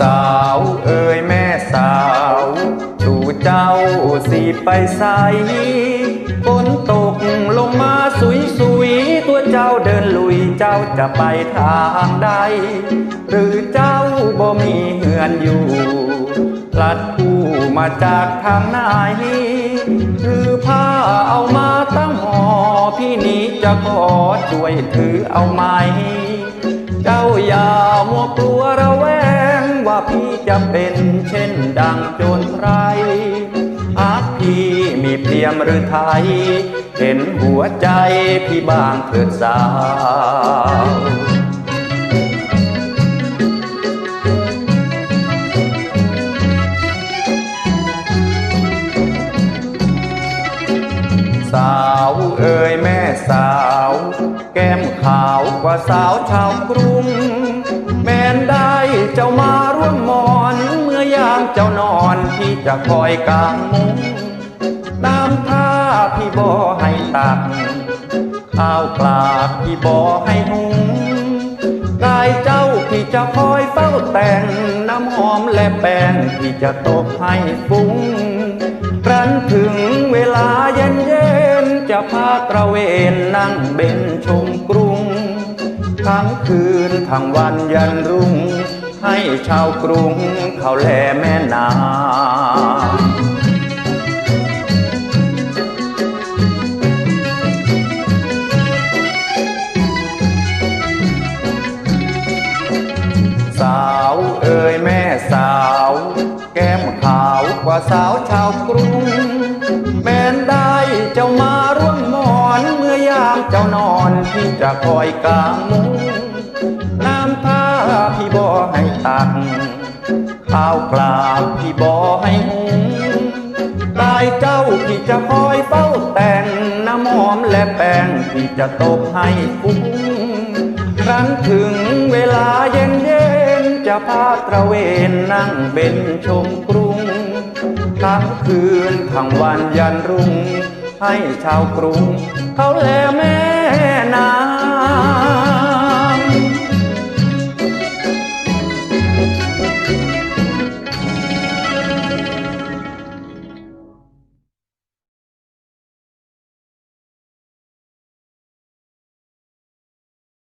สาวเอ่ยแม่สาวดูเจ้าสีไปใสฝนตกลงมาสุยสุยตัวเจ้าเดินลุยเจ้าจะไปทางใด หรือเจ้าบ่มีเหือนอยู่พลัดผู้มาจากทางไหนถือผ้าเอามาตั้งหอพี่นี้จะขอช่วยถือเอาไหม เจ้าอย่ามัวกลัวเรา ว่าพี่จะเป็นเช่นดังโจรไพรอาจพี่มีเพียมหรือไทย เห็นหัวใจพี่บางเถิดสาวสาวเอ่ยแม่สาว แก้มขาวกว่าสาวชาวกรุง แม้นได้เจ้ามา เจ้านอนพี่จะคอยกางมุ้งน้ำท่าพี่บ่อให้ตัก ข้าวกลาบพี่บ่อให้หุงกายเจ้าพี่จะคอยเฝ้าแต่ง น้ำหอมและแป้งพี่จะตบให้ฟุ้งครั้นถึงเวลาเย็นเย็นจะพาตระเวนนั่งเบนชมกรุง ทั้งคืนทั้งวันยันรุ่ง ให้ชาวกรุงเขาแลแม่นาสาวเอ่ยแม่สาว แก้มขาวกว่าสาวชาวกรุง แม้นได้เจ้ามาร่วมหมอนเมื่อยามเจ้านอนพี่จะคอยกางมุงน้ำท่าพี่บ่ให้ ตักข้าวกลาบพี่บ่ให้หุงตายเจ้าพี่จะคอยเฝ้าแต่งน้ำหอมและแป้งพี่จะตบให้ฟุ้งครั้นถึงเวลาเย็นเย็นจะพาตระเวนนั่งเบนชมกรุงทั้งคืนทั้งวันยันรุ่ง ให้ชาวกรุง เขาแลแม่น